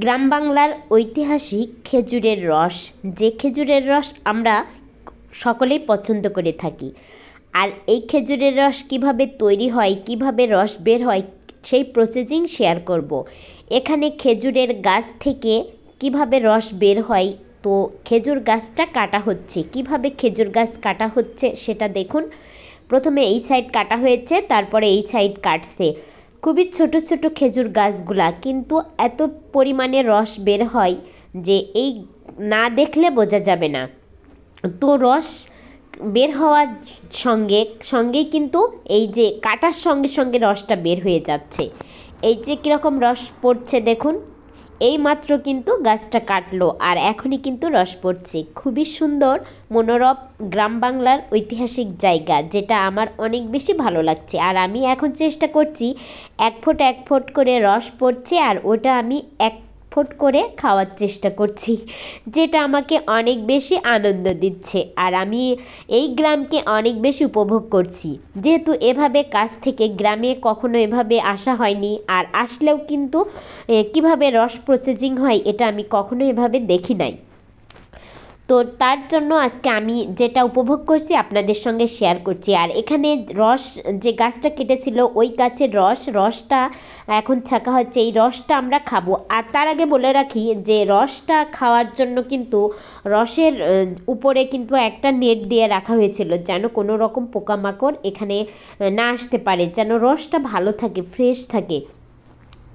গ্রাম বাংলার ঐতিহাসিক খেজুরের রস। যে খেজুরের রস আমরা সকলেই পছন্দ করে থাকি। আর এই খেজুরের রস কীভাবে তৈরি হয়, কীভাবে রস বের হয়, সেই প্রসেসিং শেয়ার করব। এখানে খেজুরের গাছ থেকে কীভাবে রস বের হয়, তো খেজুর গাছটা কাটা হচ্ছে। কীভাবে খেজুর গাছ কাটা হচ্ছে সেটা দেখুন। প্রথমে এই সাইড কাটা হয়েছে, তারপরে এই সাইড কাটছে। খুবই ছোট ছোট খেজুর গাছগুলা, কিন্তু এত পরিমাণে রস বের হয় যে এই না দেখলে বোঝা যাবে না। তো রস বের হওয়ার সঙ্গে, সঙ্গেই কিন্তু এই যে কাটার সঙ্গে সঙ্গে রসটা বের হয়ে যাচ্ছে। এই যে কীরকম রস পড়ছে দেখুন। এই মাত্র কিন্তু গাছটা কাটলো আর এখনই কিন্তু রস পড়ছে। খুবই সুন্দর, মনোরম গ্রাম বাংলার ঐতিহাসিক জায়গা, যেটা আমার অনেক বেশি ভালো লাগছে। আর আমি এখন চেষ্টা করছি এক ফুট এক ফুট করে রস পড়ছে আর ওটা আমি এক ফোট করে খাওয়ার চেষ্টা করছি, যেটা আমাকে অনেক বেশি আনন্দ দিচ্ছে। আর আমি এই গ্রামকে অনেক বেশি উপভোগ করছি। যেহেতু এভাবে কাজ থেকে গ্রামে কখনো এভাবে আসা হয়নি, আর আসলেও কিন্তু কীভাবে রস প্রসেসিং হয়, এটা আমি কখনো এভাবে দেখি নাই। তো তার জন্য আজকে আমি যেটা উপভোগ করছি আপনাদের সঙ্গে শেয়ার করছি। আর এখানে রস, যে গাছটা কেটেছিল, ওই গাছের রস, রসটা এখন ছাকা হচ্ছে, এই রসটা আমরা খাব। আর তার আগে বলে রাখি যে রসটা খাওয়ার জন্য কিন্তু রসের উপরে কিন্তু একটা নেট দিয়ে রাখা হয়েছিল যেন কোনো রকম পোকামাকড় এখানে না আসতে পারে, যেন রসটা ভালো থাকে ফ্রেশ থাকে।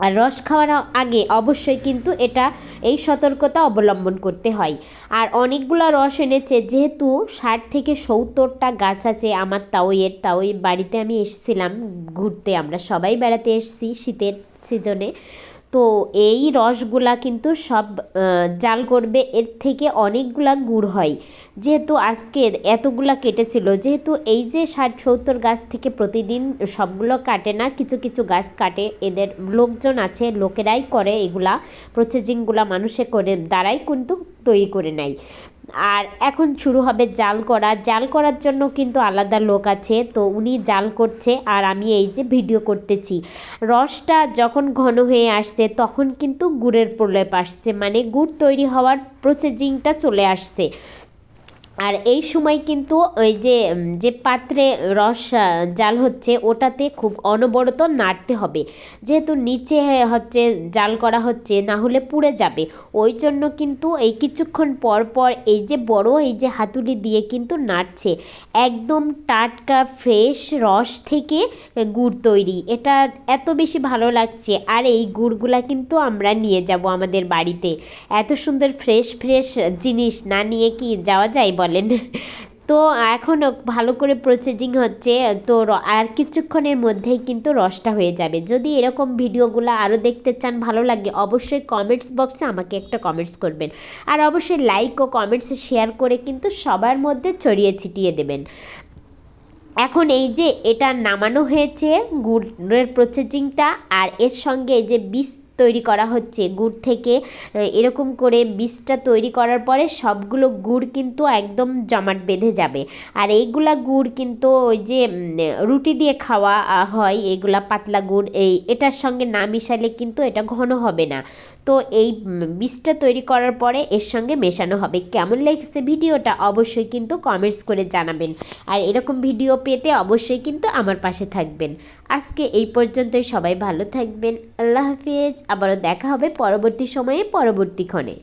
আর রস খাওয়ার আগে অবশ্যই কিন্তু এটা এই সতর্কতা অবলম্বন করতে হয়। আর অনেকগুলো রস এনেছে, যেহেতু ষাট থেকে সত্তরটা গাছ আছে আমার তাওয়ের তাওয়ের বাড়িতে আমি এসেছিলাম ঘুরতে। আমরা সবাই বেড়াতে এসেছি শীতের সিজনে। তো এই রসগুলা কিন্তু সব জাল করবে, এর থেকে অনেকগুলা গুড় হয়। যেহেতু আজকে এতগুলা কেটেছিল, যেহেতু এই যে ষাট সত্তর গাছ থেকে প্রতিদিন সবগুলো কাটে না, কিছু কিছু গাছ কাটে, এদের লোকজন আছে, লোকেরাই করে এগুলা প্রসেসিংগুলা মানুষে করে, দ্বারাই কিন্তু তৈরি করে নেয়। আর এখন শুরু হবে জাল করা। জাল করার জন্য কিন্তু আলাদা লোক আছে, তো উনি জাল করছে আর আমি এই যে ভিডিও করতেছি। রসটা যখন ঘন হয়ে আসছে, তখন কিন্তু গুড়ের প্রলেপ আসছে মানে গুড় তৈরি হওয়ার প্রসেসিংটা চলে আসছে। আর এই সময় কিন্তু ওই যে যে পাত্রে রস জাল হচ্ছে, ওটাতে খুব অনবরত নাড়তে হবে। যেহেতু নিচে হচ্ছে জাল করা হচ্ছে, না হলে পুড়ে যাবে। ওই জন্য কিন্তু এই কিছুক্ষণ পর পর এই যে বড়, এই যে হাতুড়ি দিয়ে কিন্তু নাড়ছে। একদম টাটকা, ফ্রেশ রস থেকে গুড় তৈরি। এটা এত বেশি ভালো লাগছে। আর এই গুড়গুলা কিন্তু আমরা নিয়ে যাব আমাদের বাড়িতে। এত সুন্দর ফ্রেশ ফ্রেশ জিনিস না নিয়ে কি যাওয়া যায় বল? বলেন তো এখনও ভালো করে প্রসেসিং হচ্ছে, তো আর কিছুক্ষণের মধ্যেই কিন্তু রসটা হয়ে যাবে। যদি এরকম ভিডিওগুলো আরও দেখতে চান, ভালো লাগে অবশ্যই কমেন্টস বক্সে আমাকে একটা কমেন্টস করবেন। আর অবশ্যই লাইক ও কমেন্টসে শেয়ার করে কিন্তু সবার মধ্যে ছড়িয়ে ছিটিয়ে দেবেন। এখন এই যে এটা নামানো হয়েছে, গুড়ের প্রসেসিংটা আর এর সঙ্গে এই যে বিষ তৈরি করা হচ্ছে। গুড় থেকে এরকম করে বীজটা তৈরি করার পরে সবগুলো গুড় কিন্তু একদম জমাট বেঁধে যাবে। আর এইগুলা গুড় কিন্তু ওই যে রুটি দিয়ে খাওয়া হয়, এইগুলা পাতলা গুড়, এই, এটার সঙ্গে না মিশালে কিন্তু এটা ঘন হবে না। তো এই বীজটা তৈরি করার পরে এর সঙ্গে মেশানো হবে। কেমন লেগেছে ভিডিওটা অবশ্যই কিন্তু কমেন্টস করে জানাবেন। আর এরকম ভিডিও পেতে অবশ্যই কিন্তু আমার পাশে থাকবেন। আজকে এই পর্যন্তই। সবাই ভালো থাকবেন। আল্লাহ হাফিজ। আবারও দেখা হবে পরবর্তী সময়ে পরবর্তী ক্ষণে।